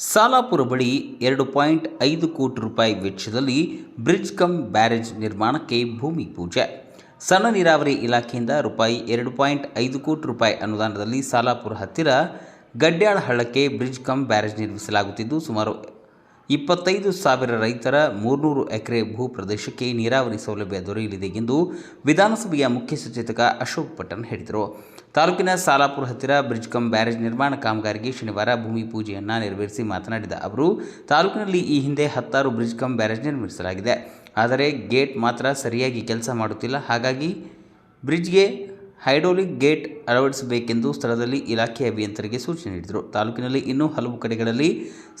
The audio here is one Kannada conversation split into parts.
ಸಾಲಾಪುರ ಬಳಿ ಎರಡು ಪಾಯಿಂಟ್ ಐದು ಕೋಟಿ ರೂಪಾಯಿ ವೆಚ್ಚದಲ್ಲಿ ಬ್ರಿಡ್ಜ್ ಕಮ್ ಬ್ಯಾರೇಜ್ ನಿರ್ಮಾಣಕ್ಕೆ ಭೂಮಿ ಪೂಜೆ. ಸಣ್ಣ ನೀರಾವರಿ ಇಲಾಖೆಯಿಂದ ರೂಪಾಯಿ ಎರಡು ಪಾಯಿಂಟ್ ಐದು ಕೋಟಿ ರೂಪಾಯಿ ಅನುದಾನದಲ್ಲಿ ಸಾಲಾಪುರ ಹತ್ತಿರ ಗಡ್ಯಾಳ ಹಳ್ಳಕ್ಕೆ ಬ್ರಿಡ್ಜ್ ಕಮ್ ಬ್ಯಾರೇಜ್ ನಿರ್ಮಿಸಲಾಗುತ್ತಿದ್ದು, ಸುಮಾರು ಇಪ್ಪತ್ತೈದು ಸಾವಿರ ರೈತರ ಮೂರ್ನೂರು ಎಕರೆ ಭೂ ಪ್ರದೇಶಕ್ಕೆ ನೀರಾವರಿ ಸೌಲಭ್ಯ ದೊರೆಯಲಿದೆ ಎಂದು ವಿಧಾನಸಭೆಯ ಮುಖ್ಯ ಸಚೇತಕ ಅಶೋಕ್ ಪಟ್ಟಣ್ ಹೇಳಿದರು. ತಾಲೂಕಿನ ಸಾಲಾಪುರ ಹತ್ತಿರ ಬ್ರಿಡ್ಜ್ ಕಮ್ ಬ್ಯಾರೇಜ್ ನಿರ್ಮಾಣ ಕಾಮಗಾರಿಗೆ ಶನಿವಾರ ಭೂಮಿ ಪೂಜೆಯನ್ನು ನೆರವೇರಿಸಿ ಮಾತನಾಡಿದ ಅವರು, ತಾಲೂಕಿನಲ್ಲಿ ಈ ಹಿಂದೆ ಹತ್ತಾರು ಬ್ರಿಡ್ಜ್ ಕಂ ಬ್ಯಾರೇಜ್ ನಿರ್ಮಿಸಲಾಗಿದೆ. ಆದರೆ ಗೇಟ್ ಮಾತ್ರ ಸರಿಯಾಗಿ ಕೆಲಸ ಮಾಡುತ್ತಿಲ್ಲ. ಹಾಗಾಗಿ ಬ್ರಿಡ್ಜ್ಗೆ ಹೈಡ್ರೋಲಿಕ್ ಗೇಟ್ ಅಳವಡಿಸಬೇಕೆಂದು ಸ್ಥಳದಲ್ಲಿ ಇಲಾಖೆ ಅಭಿಯಂತರಿಗೆ ಸೂಚನೆ ನೀಡಿದರು. ತಾಲೂಕಿನಲ್ಲಿ ಇನ್ನೂ ಹಲವು ಕಡೆಗಳಲ್ಲಿ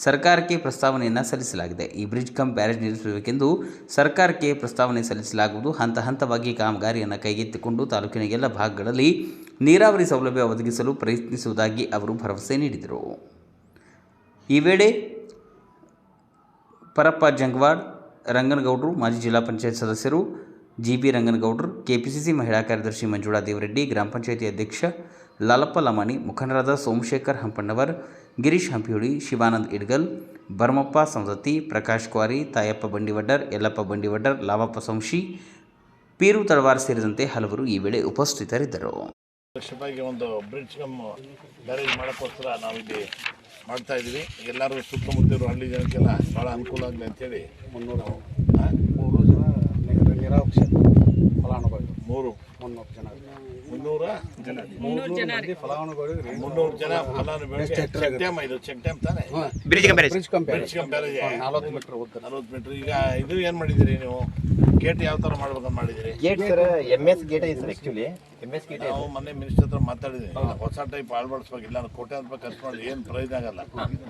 ಸರ್ಕಾರಕ್ಕೆ ಪ್ರಸ್ತಾವನೆಯನ್ನು ಸಲ್ಲಿಸಲಾಗಿದೆ. ಈ ಬ್ರಿಡ್ಜ್ ಕಂ ಬ್ಯಾರೇಜ್ ನಿರ್ಮಿಸಬೇಕೆಂದು ಸರ್ಕಾರಕ್ಕೆ ಪ್ರಸ್ತಾವನೆ ಸಲ್ಲಿಸಲಾಗುವುದು. ಹಂತ ಹಂತವಾಗಿ ಕಾಮಗಾರಿಯನ್ನು ಕೈಗೆತ್ತಿಕೊಂಡು ತಾಲೂಕಿನ ಎಲ್ಲ ಭಾಗಗಳಲ್ಲಿ ನೀರಾವರಿ ಸೌಲಭ್ಯ ಒದಗಿಸಲು ಪ್ರಯತ್ನಿಸುವುದಾಗಿ ಅವರು ಭರವಸೆ ನೀಡಿದರು. ಈ ವೇಳೆ ಪರಪ್ಪ ಜಂಗ್ವಾಡ್, ರಂಗನಗೌಡರು, ಮಾಜಿ ಜಿಲ್ಲಾ ಪಂಚಾಯತ್ ಸದಸ್ಯರು ಜಿ ಬಿ ರಂಗನಗೌಡರು ಕೆಪಿಸಿಸಿ ಮಹಿಳಾ ಕಾರ್ಯದರ್ಶಿ ಮಂಜುಳಾ ದೇವರೆಡ್ಡಿ ಗ್ರಾಮ ಪಂಚಾಯಿತಿ ಅಧ್ಯಕ್ಷ ಲಾಲಪ್ಪ ಲಮಾನಿ ಮುಖಂಡರಾದ ಸೋಮಶೇಖರ್ ಹಂಪಣ್ಣವರ್ ಗಿರೀಶ್ ಹಂಪಿಹುಳಿ ಶಿವಾನಂದ್ ಇಡ್ಗಲ್ ಬರ್ಮಪ್ಪ ಸಂಸತಿ ಪ್ರಕಾಶ್ ಕ್ವಾರಿ ತಾಯಪ್ಪ ಬಂಡಿವಡ್ಡರ್ ಯಲ್ಲಪ್ಪ ಬಂಡಿವಡ್ಡರ್ ಲಾವಪ್ಪ ಸಂಶಿ ಪೀರು ತಳವಾರ್ ಸೇರಿದಂತೆ ಹಲವರು ಈ ವೇಳೆ ಉಪಸ್ಥಿತರಿದ್ದರು. ಒಂದು ಬ್ರಿಡ್ಜ್ ಕಮ್ ಬ್ಯಾರೇಜ್ ಮಾಡೋಕ್ಕೋಸ್ಕರ ನಾವಿಲ್ಲಿ ಮಾಡ್ತಾ ಇದ್ದೀವಿ. ಎಲ್ಲರೂ ಸುತ್ತಮುತ್ತ ಹಳ್ಳಿ ಜನಕ್ಕೆಲ್ಲ ಭಾಳ ಅನುಕೂಲ ಆಗಲಿ ಅಂತೇಳಿ. ಮುನ್ನೂರು. ಆ, ಮೂರು. ಜನ. ನೀರ- ಜನ ಫಲಾನುಭವಿಗಳು ಮೂರು ಮುನ್ನೂರು ಜನ ಮುನ್ನೂರ ಮಂದಿ ಫಲಾನುಭವಿಗಳು. ಮುನ್ನೂರು ಜನ ಫಲಾನುಭವಿ ಚೆಕ್ ಡ್ಯಾಮ್ ಇದು ಚೆಕ್ ಡ್ಯಾಮ್ ತಾನೆ? Bridge compare bridge compare bridge compare ನಲವತ್ತು ಮೀಟರ್ ಉದ್ದ ನಲ್ವತ್ತು ಮೀಟ್ರ್. ಈಗ ಇದು ಏನು ಮಾಡಿದ್ದೀರಿ ನೀವು? ಗೇಟ್ ಯಾವ ಥರ ಮಾಡ್ಬೇಕಂತ ಮಾಡಿದ್ದೀರಿ? Gate sir M S gate ಐತೆ sir actually M S gate ನಾವು ಮೊನ್ನೆ ಮಿನಿಸ್ಟರ್ ಹತ್ರ ಮಾತಾಡಿದ್ವಿ. ಹೊಸ ಟೈಪ್ ಅಳವಡಿಸ್ಬೇಕು. ಇಲ್ಲ ಅಂದ್ರೆ ಕೋಟ್ಯಾಂತರ ರೂಪಾಯಿ ಖರ್ಚು ಮಾಡಿ ಏನು ಪ್ರಯೋಜನ ಆಗಲ್ಲ.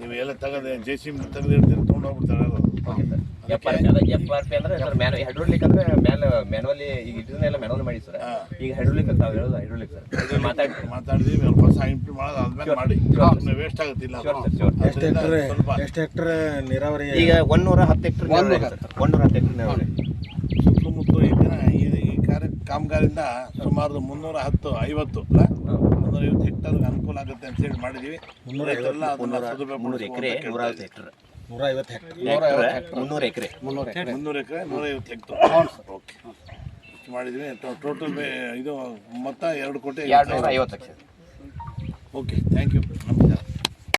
ನೀವು ಎಲ್ಲ ತಗದೆ ಜೆ ಸಿ ಬಿ ತೆಗೆದಿರ್ತೀರಿ ತೊಗೊಂಡೋಗ್ಬಿಡ್ತಾರೆ ತೊಗೊಂಡು ಹೋಗ್ಬಿಡ್ತಾರೆ ಎಲ್ಲರೂ. F R P F R P ಅಂದ್ರೆ ಸರ್ ಮ್ಯಾನ್ ಹೈಡ್ರೋಲಿಕ್ ಅಂದ್ರೆ ಮ್ಯಾನ್ ಮ್ಯಾನುವಲಿ ಈಗ ಇದನ್ನೆಲ್ಲ ಮ್ಯಾನುವಲ್ ಮಾಡಿ ಸರ್ ಈಗ ಹೈಡ್ರೋಲಿಕ್ ಅಂತ ತಾವು ಹೇಳೋದು ಹೈಡ್ರೋಲಿಕ್ ಸರ್ ಮಾತಾಡಿ ಮಾತಾಡಿದ್ವಿ ಇವಾಗ ಹೊಸ ಇಂಪ್ರೂವ್ ಮಾಡೋದು ಆದ್ಮೇಲೆ ಮಾಡಿ. ಸುಮ್ಮನೆ ವೇಸ್ಟ್ ಆಗುತ್ತಿಲ್ಲ ಸ್ವಲ್ಪ ಎಷ್ಟು ಹೆಕ್ಟರ್ ನೀರಾವರಿ ಈಗ ಒಂದೂರ ಹತ್ತು ಹೆಕ್ಟರ್ ಒಂದೂರ ಹತ್ತು ಹೆಕ್ಟರ್ ನೆರವರಿ. ಸುತ್ತಮುತ್ತ ಈ ಈ ಕಾರ್ಯ ಕಾಮಗಾರಿಂದ ಸುಮಾರು ಮುನ್ನೂರ ಹತ್ತು ಐವತ್ತು ಮುನ್ನೂರ ಐವತ್ತು ಹೆಕ್ಟರ್ ಅನುಕೂಲ ಆಗುತ್ತೆ ಅಂತ ಹೇಳಿ ಮಾಡಿದೀವಿ. ಮುನ್ನೂರ ಅದನ್ನ ಸದುಪಯೋಗ ಮುನ್ನೂರು ಎಕರೆ ಪಡಿಸ್ಕೊಳ್ಳೋದಕ್ಕೆ ನೂರ ಐವತ್ತು ಹೆಕ್ಟರ್ ನೂರ ಐವತ್ತು ಹೆಕ್ಟರ್ ಮುನ್ನೂರು ಎಕರೆ. ಮುನ್ನೂರು ಎಕರೆ. ಮುನ್ನೂರು ಎಕರೆ ನೂರ ಐವತ್ತು ಹೆಕ್ಟರ್ ಓಕೆ ಮಾಡಿದ್ವಿ ಟೋಟಲ್ ಇದು ಮೊತ್ತ ಎರಡು ಕೋಟಿ ಎರಡು ನೂರ ಐವತ್ತು ಲಕ್ಷ. ಓಕೆ ಥ್ಯಾಂಕ್ ಯು ನಮಸ್ಕಾರ